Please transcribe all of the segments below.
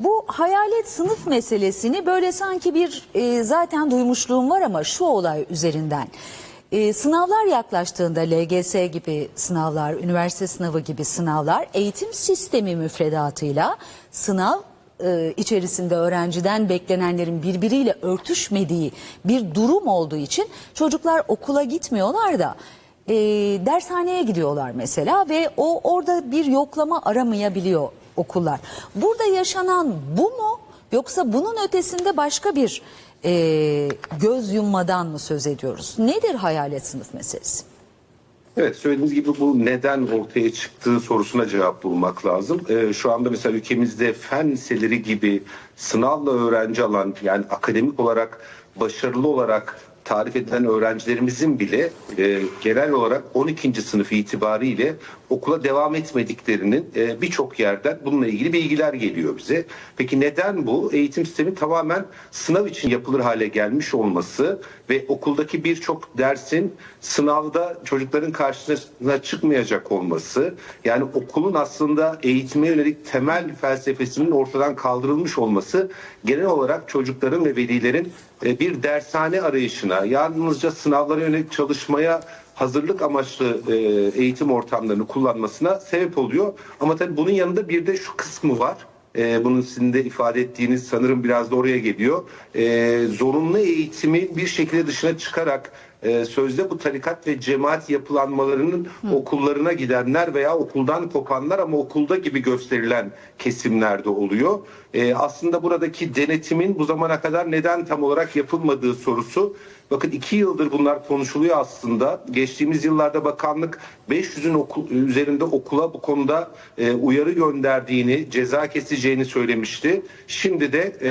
Bu hayalet sınıf meselesini böyle sanki bir e, zaten duymuşluğum var ama şu olay üzerinden. E, sınavlar yaklaştığında LGS gibi sınavlar, üniversite sınavı gibi sınavlar eğitim sistemi müfredatıyla sınav e, içerisinde öğrenciden beklenenlerin birbiriyle örtüşmediği bir durum olduğu için çocuklar okula gitmiyorlar da e, dershaneye gidiyorlar mesela ve o orada bir yoklama aramayabiliyor okullar. Burada yaşanan bu mu yoksa bunun ötesinde başka bir e, göz yummadan mı söz ediyoruz? Nedir hayalet sınıf meselesi? Evet söylediğiniz gibi bu neden ortaya çıktığı sorusuna cevap bulmak lazım. Ee, şu anda mesela ülkemizde fen liseleri gibi sınavla öğrenci alan yani akademik olarak başarılı olarak tarif edilen öğrencilerimizin bile e, genel olarak 12. sınıf itibariyle okula devam etmediklerinin e, birçok yerden bununla ilgili bilgiler geliyor bize. Peki neden bu? Eğitim sistemi tamamen sınav için yapılır hale gelmiş olması ve okuldaki birçok dersin sınavda çocukların karşısına çıkmayacak olması yani okulun aslında eğitime yönelik temel felsefesinin ortadan kaldırılmış olması genel olarak çocukların ve velilerin e, bir dershane arayışına yalnızca sınavlara yönelik çalışmaya hazırlık amaçlı e, eğitim ortamlarını kullanmasına sebep oluyor. Ama tabii bunun yanında bir de şu kısmı var. E, bunun sizin de ifade ettiğiniz sanırım biraz da oraya geliyor. E, zorunlu eğitimi bir şekilde dışına çıkarak e, sözde bu tarikat ve cemaat yapılanmalarının okullarına gidenler veya okuldan kopanlar ama okulda gibi gösterilen kesimlerde oluyor. E, aslında buradaki denetimin bu zamana kadar neden tam olarak yapılmadığı sorusu Bakın iki yıldır bunlar konuşuluyor aslında. Geçtiğimiz yıllarda bakanlık 500'ün okul, üzerinde okula bu konuda e, uyarı gönderdiğini, ceza keseceğini söylemişti. Şimdi de e,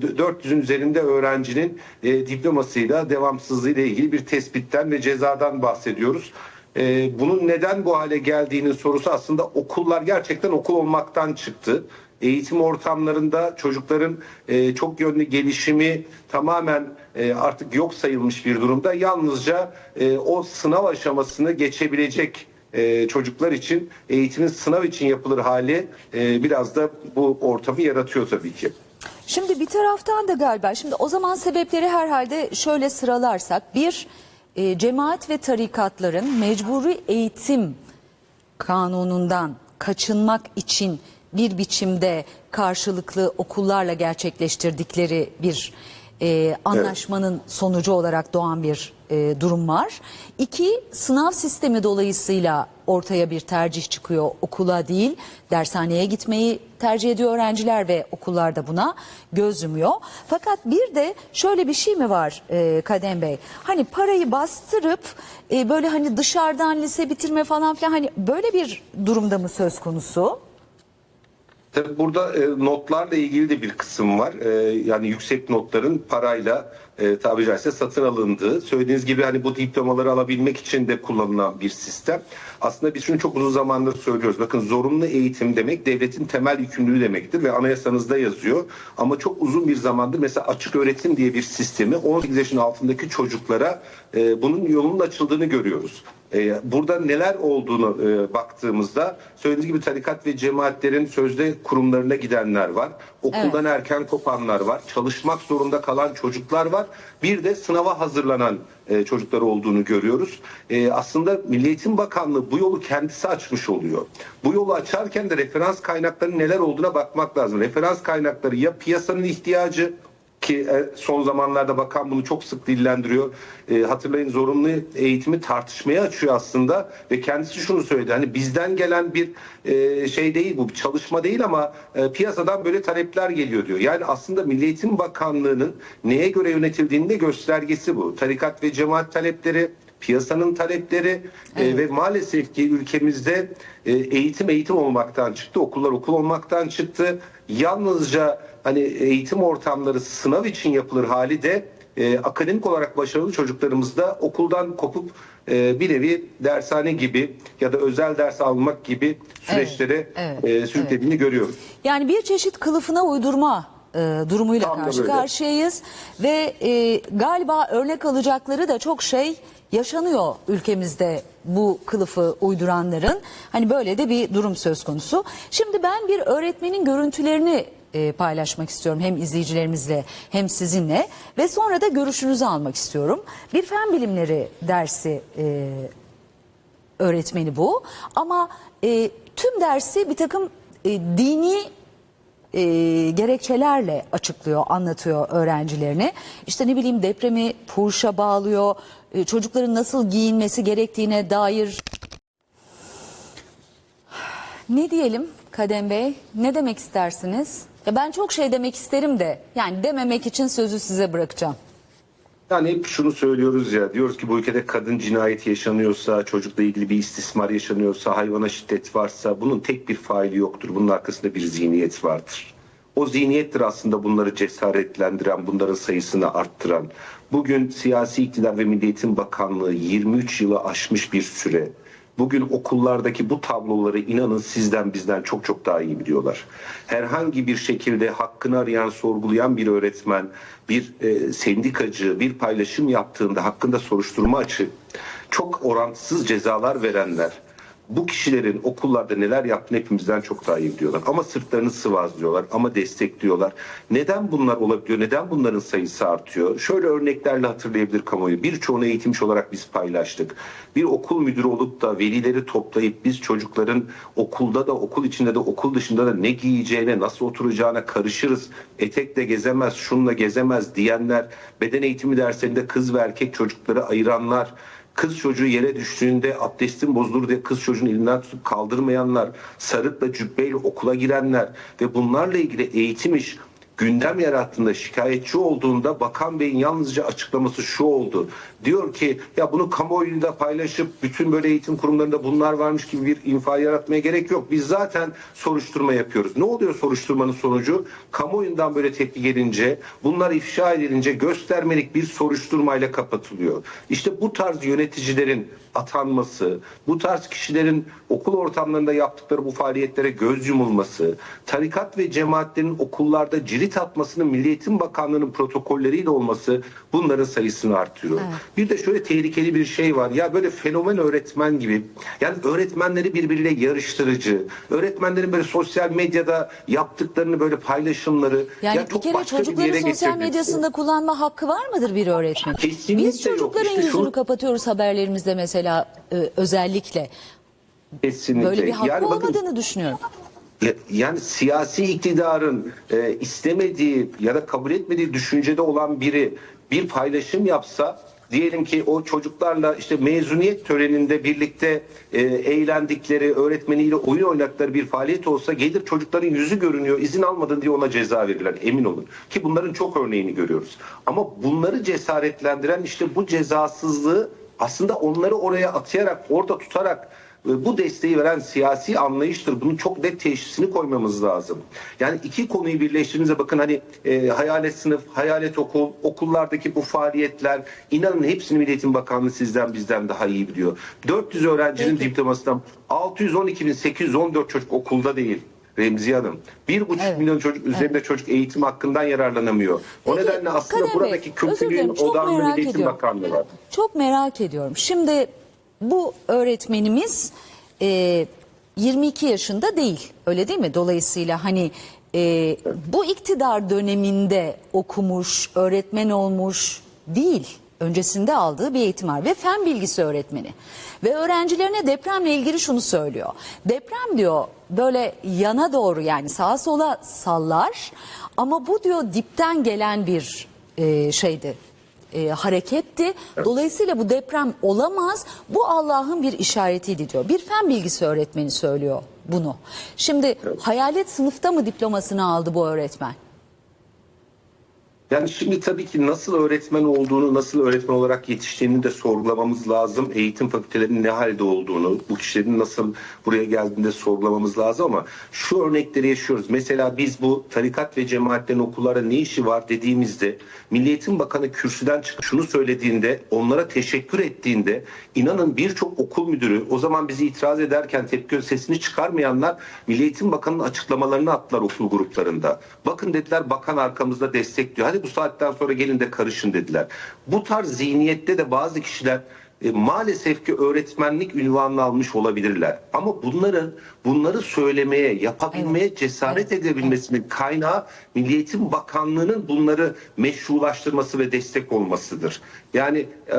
400'ün üzerinde öğrencinin e, diplomasıyla devamsızlığı ile ilgili bir tespitten ve cezadan bahsediyoruz. E, bunun neden bu hale geldiğinin sorusu aslında okullar gerçekten okul olmaktan çıktı eğitim ortamlarında çocukların e, çok yönlü gelişimi tamamen e, artık yok sayılmış bir durumda. Yalnızca e, o sınav aşamasını geçebilecek e, çocuklar için eğitimin sınav için yapılır hali e, biraz da bu ortamı yaratıyor tabii ki. Şimdi bir taraftan da galiba şimdi o zaman sebepleri herhalde şöyle sıralarsak bir e, cemaat ve tarikatların mecburi eğitim kanunundan kaçınmak için bir biçimde karşılıklı okullarla gerçekleştirdikleri bir e, anlaşmanın sonucu olarak doğan bir e, durum var. İki, sınav sistemi dolayısıyla ortaya bir tercih çıkıyor. Okula değil, dershaneye gitmeyi tercih ediyor öğrenciler ve okullar da buna göz yumuyor. Fakat bir de şöyle bir şey mi var e, Kadem Bey? Hani parayı bastırıp e, böyle hani dışarıdan lise bitirme falan filan hani böyle bir durumda mı söz konusu? Tabii burada e, notlarla ilgili de bir kısım var. E, yani yüksek notların parayla e, tabiri caizse satın alındığı. Söylediğiniz gibi hani bu diplomaları alabilmek için de kullanılan bir sistem. Aslında biz şunu çok uzun zamandır söylüyoruz. Bakın zorunlu eğitim demek devletin temel yükümlülüğü demektir ve anayasanızda yazıyor. Ama çok uzun bir zamandır mesela açık öğretim diye bir sistemi 18 yaşın altındaki çocuklara e, bunun yolunun açıldığını görüyoruz. E, burada neler olduğunu e, baktığımızda söylediğiniz gibi tarikat ve cemaatlerin sözde kurumlarına gidenler var. Okuldan erken kopanlar var. Çalışmak zorunda kalan çocuklar var. Bir de sınava hazırlanan e, çocuklar olduğunu görüyoruz. E, aslında Milli Eğitim Bakanlığı bu yolu kendisi açmış oluyor. Bu yolu açarken de referans kaynaklarının neler olduğuna bakmak lazım. Referans kaynakları ya piyasanın ihtiyacı ki e, son zamanlarda bakan bunu çok sık dillendiriyor. E, hatırlayın zorunlu eğitimi tartışmaya açıyor aslında ve kendisi şunu söyledi. Hani bizden gelen bir e, şey değil bu bir çalışma değil ama e, piyasadan böyle talepler geliyor diyor. Yani aslında Milli Eğitim Bakanlığı'nın neye göre yönetildiğinin de göstergesi bu. Tarikat ve cemaat talepleri piyasanın talepleri e, ve maalesef ki ülkemizde e, eğitim eğitim olmaktan çıktı, okullar okul olmaktan çıktı. Yalnızca hani eğitim ortamları sınav için yapılır hali de e, akademik olarak başarılı çocuklarımızda okuldan kopup e, bir nevi dershane gibi ya da özel ders almak gibi süreçlere evet, e, sürüklediğini görüyoruz. Yani bir çeşit kılıfına uydurma e, durumuyla Tam karşı karşıyayız ve e, galiba örnek alacakları da çok şey yaşanıyor ülkemizde bu kılıfı uyduranların. Hani böyle de bir durum söz konusu. Şimdi ben bir öğretmenin görüntülerini e, paylaşmak istiyorum. Hem izleyicilerimizle hem sizinle ve sonra da görüşünüzü almak istiyorum. Bir fen bilimleri dersi e, öğretmeni bu ama e, tüm dersi bir takım e, dini e, gerekçelerle açıklıyor, anlatıyor öğrencilerine. İşte ne bileyim depremi Purş'a bağlıyor, e, çocukların nasıl giyinmesi gerektiğine dair ne diyelim Kadem Bey? Ne demek istersiniz? Ya ben çok şey demek isterim de yani dememek için sözü size bırakacağım. Yani hep şunu söylüyoruz ya diyoruz ki bu ülkede kadın cinayeti yaşanıyorsa, çocukla ilgili bir istismar yaşanıyorsa, hayvana şiddet varsa bunun tek bir faili yoktur. Bunun arkasında bir zihniyet vardır. O zihniyettir aslında bunları cesaretlendiren, bunların sayısını arttıran. Bugün siyasi iktidar ve Milli Eğitim Bakanlığı 23 yılı aşmış bir süre. Bugün okullardaki bu tabloları inanın sizden bizden çok çok daha iyi biliyorlar. Herhangi bir şekilde hakkını arayan, sorgulayan bir öğretmen, bir e, sendikacı, bir paylaşım yaptığında hakkında soruşturma açıp çok orantısız cezalar verenler, bu kişilerin okullarda neler yaptığını hepimizden çok daha iyi biliyorlar. Ama sırtlarını sıvazlıyorlar ama destekliyorlar. Neden bunlar olabiliyor? Neden bunların sayısı artıyor? Şöyle örneklerle hatırlayabilir kamuoyu. Birçoğunu eğitimci olarak biz paylaştık. Bir okul müdürü olup da velileri toplayıp biz çocukların okulda da okul içinde de okul dışında da ne giyeceğine, nasıl oturacağına karışırız. Etekle gezemez, şunla gezemez diyenler, beden eğitimi derslerinde kız ve erkek çocukları ayıranlar, Kız çocuğu yere düştüğünde abdestin bozulur diye kız çocuğun elinden tutup kaldırmayanlar, sarıkla cübbeyle okula girenler ve bunlarla ilgili eğitim iş gündem yarattığında şikayetçi olduğunda Bakan Bey'in yalnızca açıklaması şu oldu. Diyor ki ya bunu kamuoyunda paylaşıp bütün böyle eğitim kurumlarında bunlar varmış gibi bir infa yaratmaya gerek yok. Biz zaten soruşturma yapıyoruz. Ne oluyor soruşturmanın sonucu? Kamuoyundan böyle tepki gelince bunlar ifşa edilince göstermelik bir soruşturmayla kapatılıyor. İşte bu tarz yöneticilerin atanması, bu tarz kişilerin okul ortamlarında yaptıkları bu faaliyetlere göz yumulması, tarikat ve cemaatlerin okullarda cirit atmasının Milli Eğitim Bakanlığı'nın protokolleriyle olması bunların sayısını artırıyor. Evet. Bir de şöyle tehlikeli bir şey var. Ya böyle fenomen öğretmen gibi. Yani öğretmenleri birbiriyle yarıştırıcı. Öğretmenlerin böyle sosyal medyada yaptıklarını böyle paylaşımları. Yani ya bir kere başka bir çocukların yere sosyal medyasında kullanma hakkı var mıdır bir öğretmen? Kesinlikle Biz yok. çocukların İşte şu- yüzünü kapatıyoruz haberlerimizde mesela e, özellikle. Kesinlikle. Böyle bir hakkı Yani bakın, olmadığını düşünüyorum. Ya- Yani siyasi iktidarın e, istemediği ya da kabul etmediği düşüncede olan biri bir paylaşım yapsa diyelim ki o çocuklarla işte mezuniyet töreninde birlikte e, eğlendikleri, öğretmeniyle oyun oynadıkları bir faaliyet olsa gelir çocukların yüzü görünüyor, izin almadın diye ona ceza verirler emin olun. Ki bunların çok örneğini görüyoruz. Ama bunları cesaretlendiren işte bu cezasızlığı aslında onları oraya atayarak, orada tutarak e, bu desteği veren siyasi anlayıştır. Bunun çok net teşhisini koymamız lazım. Yani iki konuyu birleştirdiğinizde bakın hani e, hayalet sınıf, hayalet okul, okullardaki bu faaliyetler inanın hepsini Milli Eğitim Bakanlığı sizden bizden daha iyi biliyor. 400 öğrencinin Peki. diplomasından 612.814 çocuk okulda değil. Remziye Hanım. 1,5 Evet. milyon çocuk üzerinde çocuk eğitim hakkından yararlanamıyor. O Peki, nedenle aslında Kadem Bey, buradaki kötülüğün odağında Milli Eğitim. Bakanlığı var. Çok merak ediyorum. Şimdi bu öğretmenimiz e, 22 yaşında değil. Öyle değil mi? Dolayısıyla hani e, bu iktidar döneminde okumuş, öğretmen olmuş değil. Öncesinde aldığı bir eğitim var ve fen bilgisi öğretmeni. Ve öğrencilerine depremle ilgili şunu söylüyor. Deprem diyor böyle yana doğru yani sağa sola sallar ama bu diyor dipten gelen bir e, şeydi e, hareketti. Dolayısıyla bu deprem olamaz. Bu Allah'ın bir işaretiydi diyor. Bir fen bilgisi öğretmeni söylüyor bunu. Şimdi hayalet sınıfta mı diplomasını aldı bu öğretmen? Yani şimdi tabii ki nasıl öğretmen olduğunu, nasıl öğretmen olarak yetiştiğini de sorgulamamız lazım. Eğitim fakültelerinin ne halde olduğunu, bu kişilerin nasıl buraya geldiğinde sorgulamamız lazım ama şu örnekleri yaşıyoruz. Mesela biz bu tarikat ve cemaatlerin okullara ne işi var dediğimizde Milli Eğitim Bakanı kürsüden çıkıp şunu söylediğinde, onlara teşekkür ettiğinde inanın birçok okul müdürü o zaman bizi itiraz ederken tepki sesini çıkarmayanlar Milli Eğitim Bakanı'nın açıklamalarını attılar okul gruplarında. Bakın dediler bakan arkamızda destekliyor. Hadi bu saatten sonra gelin de karışın dediler. Bu tarz zihniyette de bazı kişiler e, maalesef ki öğretmenlik ünvanını almış olabilirler. Ama bunların bunları söylemeye, yapabilmeye cesaret edebilmesinin kaynağı Milli Eğitim Bakanlığı'nın bunları meşrulaştırması ve destek olmasıdır. Yani e,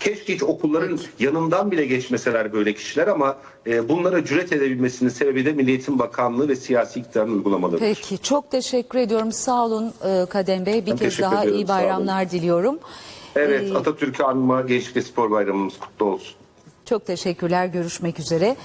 keşke hiç okulların yanından bile geçmeseler böyle kişiler ama e, bunlara cüret edebilmesinin sebebi de Milli Eğitim Bakanlığı ve siyasi iktidarın uygulamalarıdır. Peki çok teşekkür ediyorum. Sağ olun e, Kadem Bey. Bir Ben kez daha ediyorum, iyi bayramlar diliyorum. Evet, Atatürk'ü anma Gençlik ve Spor Bayramımız kutlu olsun. Çok teşekkürler. Görüşmek üzere.